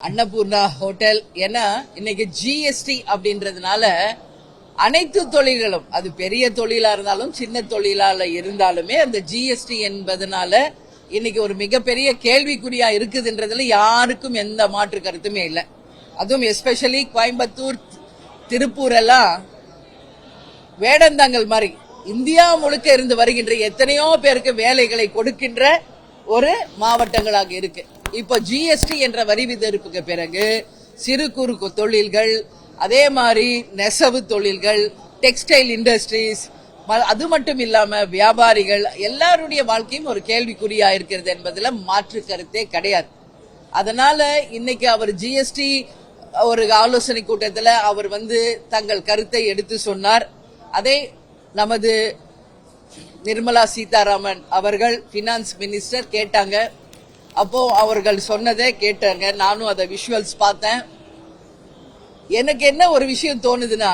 Annapurna hotel. ஏன்னா இன்னைக்கு GST அப்படின்றதுனால அனைத்து தொழில்களும் அது பெரிய தொழிலா இருந்தாலும் சின்ன தொழிலால இருந்தாலுமே அந்த ஜிஎஸ்டி என்பதனால இன்னைக்கு ஒரு மிகப்பெரிய கேள்விக்குறியா இருக்குதுன்றதுல யாருக்கும் எந்த மாற்று கருத்துமே இல்லை. அதுவும் எஸ்பெஷலி கோயம்புத்தூர் திருப்பூர் எல்லாம் வேடந்தாங்கல் மாதிரி இந்தியா முழுக்க இருந்து வருகின்ற எத்தனையோ பேருக்கு வேலைகளை கொடுக்கின்ற ஒரு மாவட்டங்களாக இருக்கு. இப்போ ஜிஎஸ்டி என்ற வரி விதிப்புக்கு பிறகு சிறு குறு தொழில்கள் அதே மாதிரி நெசவு தொழில்கள் டெக்ஸ்டைல் இண்டஸ்ட்ரீஸ் அது மட்டும் இல்லாம வியாபாரிகள் எல்லாருடைய வாழ்க்கையும் ஒரு கேள்விக்குறியா இருக்கிறது என்பதுல மாற்று கருத்தே கிடையாது. அதனால இன்னைக்கு அவர் ஜிஎஸ்டி ஒரு ஆலோசனை கூட்டத்தில் அவர் வந்து தங்கள் கருத்தை எடுத்து சொன்னார். அதை நமது நிர்மலா சீதாராமன் அவர்கள் பினான்ஸ் மினிஸ்டர் கேட்டாங்க. அப்போ அவர்கள் சொன்னதே கேட்டாங்க. நானும் அதை விஷுவல்ஸ் பார்த்தேன். எனக்கு என்ன ஒரு விஷயம் தோணுதுன்னா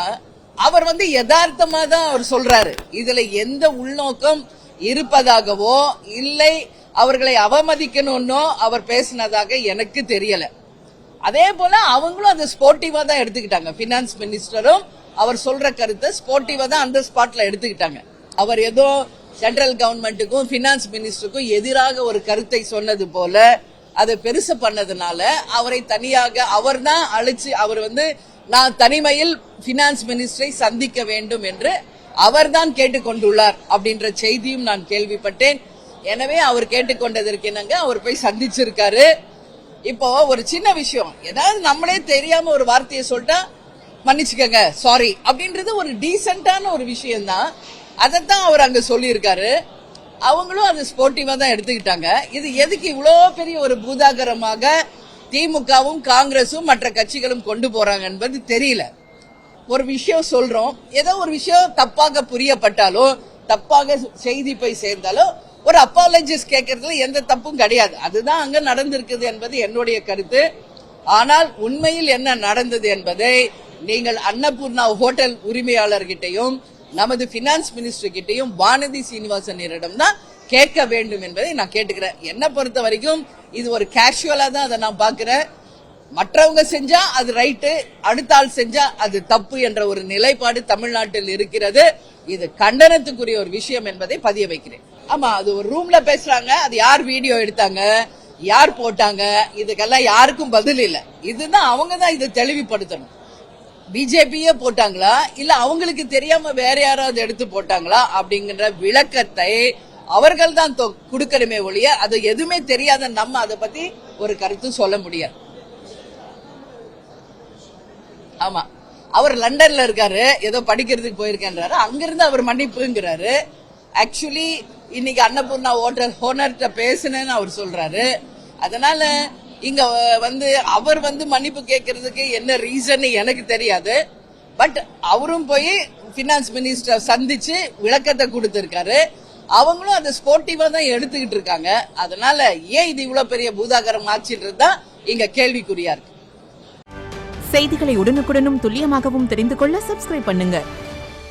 அவர் வந்து யதார்த்தமா தான் அவர் சொல்றாரு. இதுல எந்த உள்நோக்கம் இருப்பதாகவோ இல்லை அவர்களை அவமதிக்கணும்னோ அவர் பேசினதாக எனக்கு தெரியல. அதே போல அவங்களும் அதை ஸ்போர்ட்டிவா தான் எடுத்துக்கிட்டாங்க. பினான்ஸ் மினிஸ்டரும் அவர் சொல்ற கருத்தை ஸ்போர்ட்டிவா தான் அந்த ஸ்பாட்ல எடுத்துக்கிட்டாங்க. அவர் ஏதோ சென்ட்ரல் கவர்மெண்ட்டுக்கும் ஃபினான்ஸ் மினிஸ்டருக்கும் எதிராக ஒரு கருத்தை சொன்னது போல அதை பெருசு பண்ணதுனால அவரை தனியாக அவர் தான் அழைச்சு அவர் வந்து நான் தனிமையில் பினான்ஸ் மினிஸ்டரை சந்திக்க வேண்டும் என்று அவர்தான் கேட்டுக்கொண்டுள்ளார் அப்படின்ற செய்தியும் நான் கேள்விப்பட்டேன். எனவே அவர் கேட்டுக்கொண்டதற்கு என்னங்க அவர் போய் சந்திச்சிருக்காரு. இப்போ ஒரு சின்ன விஷயம் ஏதாவது நம்மளே தெரியாம ஒரு வார்த்தையை சொல்லிட்டா மன்னிச்சுக்கங்க சாரி அப்படின்றது ஒரு டீசென்டான ஒரு விஷயம் தான் அதைத்தான் அவர் அங்க சொல்லியிருக்காரு. அவங்களும் அது ஸ்போர்ட்டிவா தான் எடுத்துக்கிட்டாங்க. இது எதுக்கு இவ்வளோ பெரிய ஒரு பூதாகரமாக திமுகவும் காங்கிரஸும் மற்ற கட்சிகளும் கொண்டு போறாங்க என்பது தெரியல. ஒரு விஷயம் சொல்றோம். ஏதோ ஒரு விஷயம் தப்பாக புரியப்பட்டாலோ தப்பாக செய்தி போய் சேர்ந்தாலோ ஒரு அப்பாலஜிஸ் கேட்கறதுல எந்த தப்பும் கிடையாது. அதுதான் அங்க நடந்திருக்குது என்பது என்னுடைய கருத்து. ஆனால் உண்மையில் என்ன நடந்தது என்பதை நீங்கள் அன்னபூர்ணா ஹோட்டல் உரிமையாளர்கிட்டையும் நமது பினான்ஸ் மினிஸ்டர் கிட்டையும் வானதி சீனிவாசனிடம் தான் கேட்க வேண்டும் என்பதை நான் கேட்டுக்கிறேன். என்ன பொறுத்த வரைக்கும் இது ஒரு கேஷுவலா தான் அதை நான் பாக்குறேன் மற்றவங்க செஞ்சா அது ரைட்டு அடுத்த ஆள் செஞ்சா அது தப்பு என்ற ஒரு நிலைப்பாடு தமிழ்நாட்டில் இருக்கிறது. இது கண்டனத்துக்குரிய ஒரு விஷயம் என்பதை பதிய வைக்கிறேன். ஆமா அது ஒரு ரூம்ல பேசுறாங்க அது யார் வீடியோ எடுத்தாங்க யார் போட்டாங்க இதுக்கெல்லாம் யாருக்கும் பதில் இல்ல. இதுதான் அவங்க தான் இதை தெளிவுபடுத்தணும். பிஜேபியே போட்டாங்களா? இல்ல அவங்களுக்கு தெரியாம வேற யாராவது எடுத்து போட்டாங்களா? அப்படிங்கிற விளக்கத்தை அவர்கள் தான் கொடுக்கணுமே ஒழிய அது எதுவுமே தெரியாத நம்ம அதை பத்தி ஒரு கருத்து சொல்ல முடியாது. ஆமா. அவர் லண்டன்ல இருக்காரு ஏதோ படிக்கிறதுக்கு போயிருக்கேன்றாரு. அங்கிருந்து அவர் மன்னிப்புங்கிறாரு. ஆக்சுவலி இன்னைக்கு அன்னபூர்ணா ஹோட்டல் ஹோனர்கிட்ட பேசுனேன்னு அவர் சொல்றாரு. அதனால இங்க வந்து அவர் வந்து மன்னிப்பு கேட்கறதுக்கு என்ன ரீசன் எனக்கு தெரியாது. பட் அவரும் போய் பினான்ஸ் மினிஸ்டர் சந்திச்சு விளக்கத்தை கொடுத்திருக்காரு. அவங்களும் அதை ஸ்போர்ட்டிவா தான் எடுத்துக்கிட்டு இருக்காங்க. அதனால ஏன் இது இவ்வளவு பெரிய பூதாகரம் ஆச்சுன்றது தான் இங்க கேள்விக்குறியா இருக்கு. செய்திகளை உடனுக்குடனும் துல்லியமாகவும் தெரிந்து கொள்ள சப்ஸ்கிரைப் பண்ணுங்க.